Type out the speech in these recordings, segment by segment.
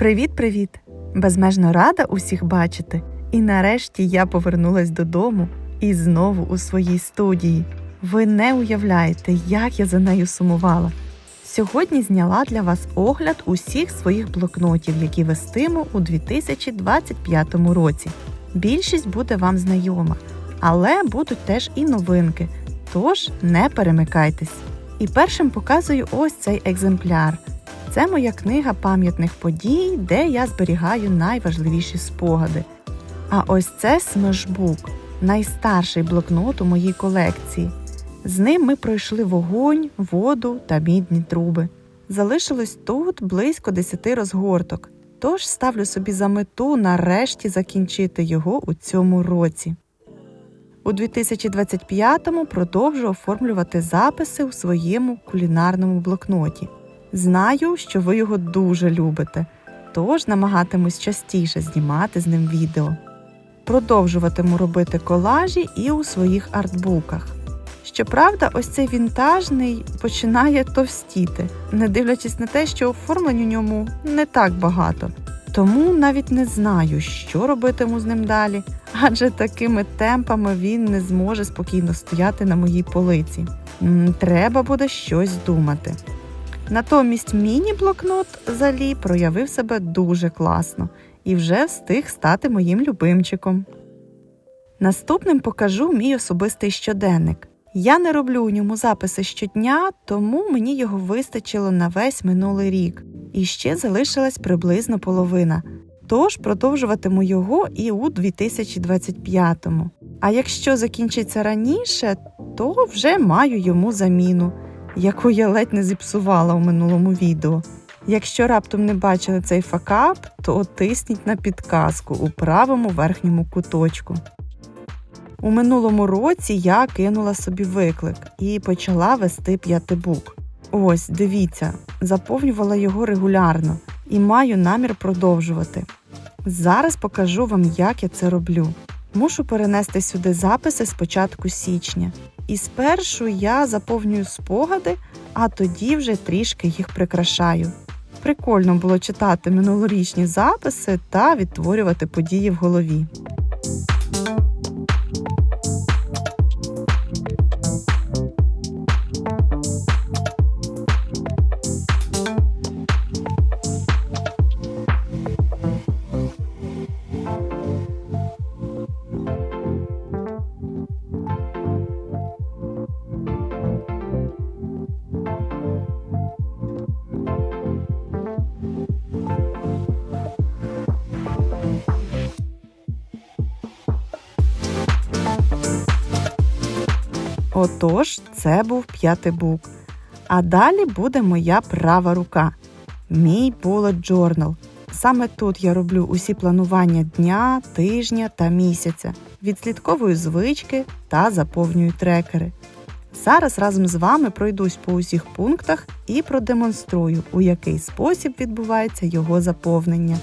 Привіт-привіт! Безмежно рада усіх бачити. І нарешті я повернулась додому і знову у своїй студії. Ви не уявляєте, як я за нею сумувала. Сьогодні зняла для вас огляд усіх своїх блокнотів, які вестиму у 2025 році. Більшість буде вам знайома, але будуть теж і новинки, тож не перемикайтесь. І першим показую ось цей екземпляр. Це моя книга пам'ятних подій, де я зберігаю найважливіші спогади. А ось це смешбук, найстарший блокнот у моїй колекції. З ним ми пройшли вогонь, воду та мідні труби. Залишилось тут близько 10 розгорток, тож ставлю собі за мету нарешті закінчити його у цьому році. У 2025-му продовжу оформлювати записи у своєму кулінарному блокноті. Знаю, що ви його дуже любите, тож намагатимусь частіше знімати з ним відео. Продовжуватиму робити колажі і у своїх артбуках. Щоправда, ось цей вінтажний починає товстіти, не дивлячись на те, що оформлень у ньому не так багато. Тому навіть не знаю, що робитиму з ним далі, адже такими темпами він не зможе спокійно стояти на моїй полиці. Треба буде щось думати. Натомість міні-блокнот Залі проявив себе дуже класно і вже встиг стати моїм любимчиком. Наступним покажу мій особистий щоденник. Я не роблю у ньому записи щодня, тому мені його вистачило на весь минулий рік, і ще залишилась приблизно половина. Тож продовжуватиму його і у 2025-му. А якщо закінчиться раніше, то вже маю йому заміну, яку я ледь не зіпсувала у минулому відео. Якщо раптом не бачили цей факап, то тисніть на підказку у правому верхньому куточку. У минулому році я кинула собі виклик і почала вести п'ятибук. Ось, дивіться, заповнювала його регулярно і маю намір продовжувати. Зараз покажу вам, як я це роблю. Мушу перенести сюди записи з початку січня. І спершу я заповнюю спогади, а тоді вже трішки їх прикрашаю. Прикольно було читати минулорічні записи та відтворювати події в голові. Отож, це був п'ятий бук. А далі буде моя права рука. Мій bullet journal. Саме тут я роблю усі планування дня, тижня та місяця, відслідковую звички та заповнюю трекери. Зараз разом з вами пройдусь по усіх пунктах і продемонструю, у який спосіб відбувається його заповнення.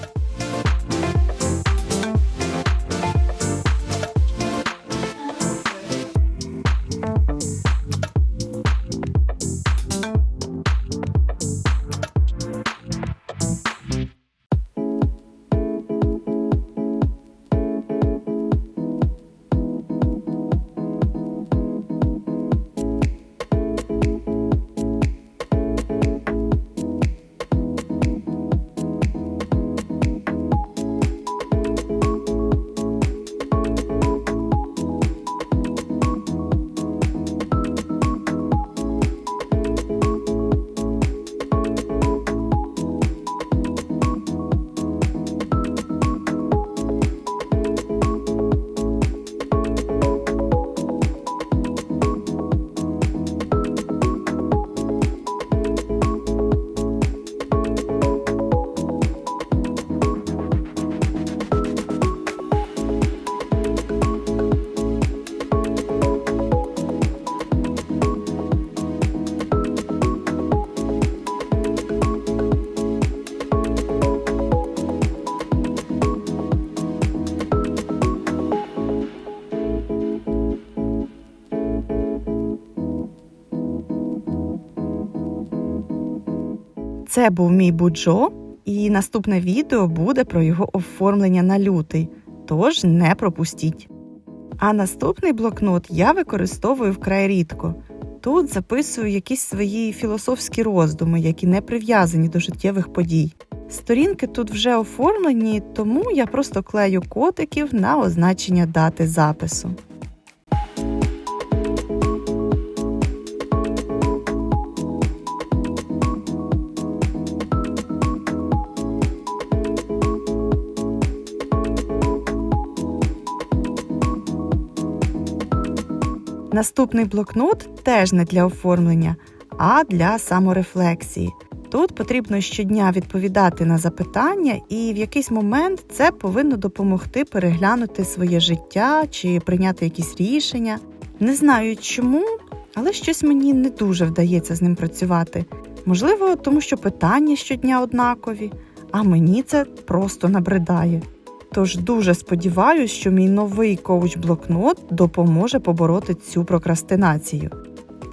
Це був мій буджо, І наступне відео буде про його оформлення на лютий, тож не пропустіть. А наступний блокнот я використовую вкрай рідко. Тут записую якісь свої філософські роздуми, які не прив'язані до життєвих подій. Сторінки тут вже оформлені, тому я просто клею котиків на означення дати запису. Наступний блокнот теж не для оформлення, а для саморефлексії. Тут потрібно щодня відповідати на запитання, і в якийсь момент це повинно допомогти переглянути своє життя чи прийняти якісь рішення. Не знаю чому, але щось мені не дуже вдається з ним працювати. Можливо, тому що питання щодня однакові, а мені це просто набридає. Тож дуже сподіваюся, що мій новий коуч-блокнот допоможе побороти цю прокрастинацію.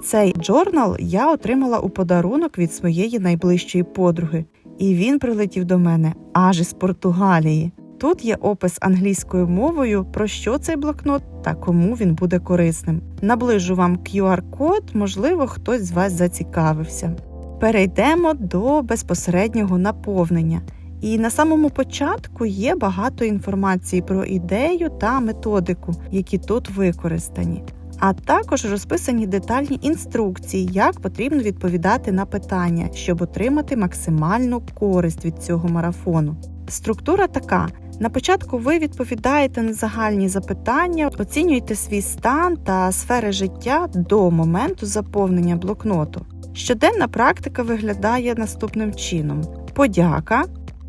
Цей джорнал я отримала у подарунок від своєї найближчої подруги, і він прилетів до мене аж із Португалії. Тут є опис англійською мовою, про що цей блокнот та кому він буде корисним. Наближу вам QR-код, можливо, хтось з вас зацікавився. Перейдемо до безпосереднього наповнення. І на самому початку є багато інформації про ідею та методику, які тут використані. А також розписані детальні інструкції, як потрібно відповідати на питання, щоб отримати максимальну користь від цього марафону. Структура така: на початку ви відповідаєте на загальні запитання, оцінюєте свій стан та сфери життя до моменту заповнення блокноту. Щоденна практика виглядає наступним чином: подяка.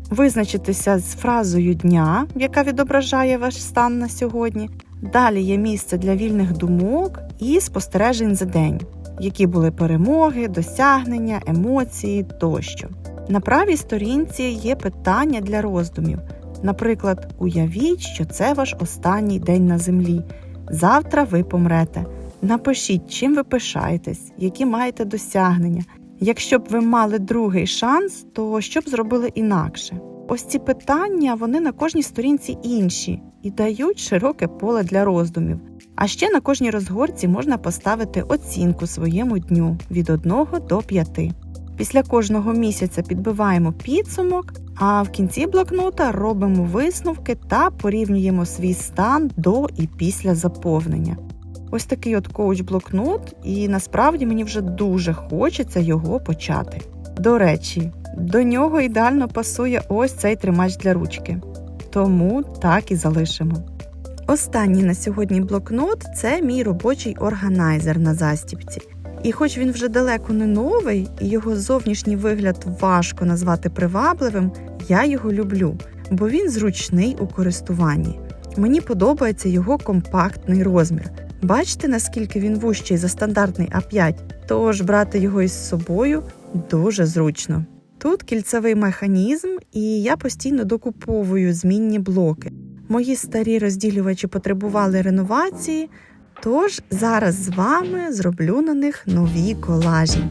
Визначитися з фразою дня, яка відображає ваш стан на сьогодні. Далі є місце для вільних думок і спостережень за день, які були перемоги, досягнення, емоції тощо. На правій сторінці є питання для роздумів. Наприклад, уявіть, що це ваш останній день на землі. Завтра ви помрете. Напишіть, чим ви пишаєтесь, які маєте досягнення. Якщо б ви мали другий шанс, то що б зробили інакше? Ось ці питання вони на кожній сторінці інші і дають широке поле для роздумів. А ще на кожній розгорці можна поставити оцінку своєму дню від 1 до 5. Після кожного місяця підбиваємо підсумок, а в кінці блокнота робимо висновки та порівнюємо свій стан до і після заповнення. Ось такий от коуч-блокнот, і насправді мені вже дуже хочеться його почати. До речі, до нього ідеально пасує ось цей тримач для ручки. Тому так і залишимо. Останній на сьогодні блокнот це мій робочий органайзер на застіпці. І хоч він вже далеко не новий, і його зовнішній вигляд важко назвати привабливим, я його люблю, бо він зручний у користуванні. Мені подобається його компактний розмір. Бачите, наскільки він вущий за стандартний А5, тож брати його із собою дуже зручно. Тут кільцевий механізм, і я постійно докуповую змінні блоки. Мої старі розділювачі потребували реновації, тож зараз з вами зроблю на них нові колажі.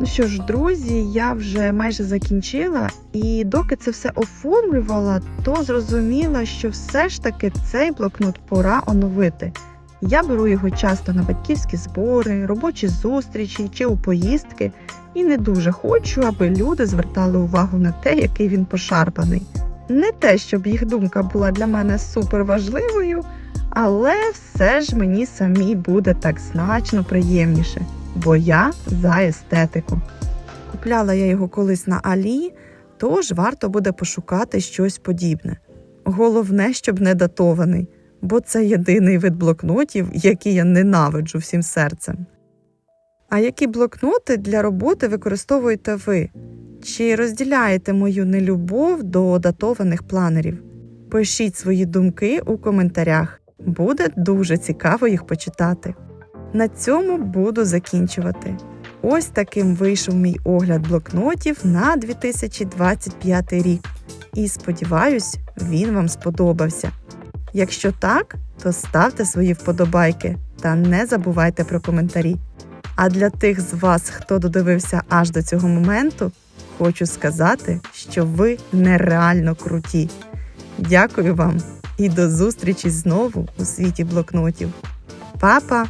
Ну що ж, друзі, я вже майже закінчила, і доки це все оформлювала, то зрозуміла, що все ж таки цей блокнот пора оновити. Я беру його часто на батьківські збори, робочі зустрічі чи у поїздки, і не дуже хочу, аби люди звертали увагу на те, який він пошарпаний. Не те, щоб їх думка була для мене супер важливою, але все ж мені самій буде так значно приємніше, бо я за естетику. Купляла я його колись на Алі, тож варто буде пошукати щось подібне. Головне, щоб не датований, бо це єдиний вид блокнотів, який я ненавиджу всім серцем. А які блокноти для роботи використовуєте ви? Чи розділяєте мою нелюбов до датованих планерів? Пишіть свої думки у коментарях. Буде дуже цікаво їх почитати. На цьому буду закінчувати. Ось таким вийшов мій огляд блокнотів на 2025 рік. І сподіваюсь, він вам сподобався. Якщо так, то ставте свої вподобайки та не забувайте про коментарі. А для тих з вас, хто додивився аж до цього моменту, хочу сказати, що ви нереально круті. Дякую вам і до зустрічі знову у світі блокнотів. Па-па!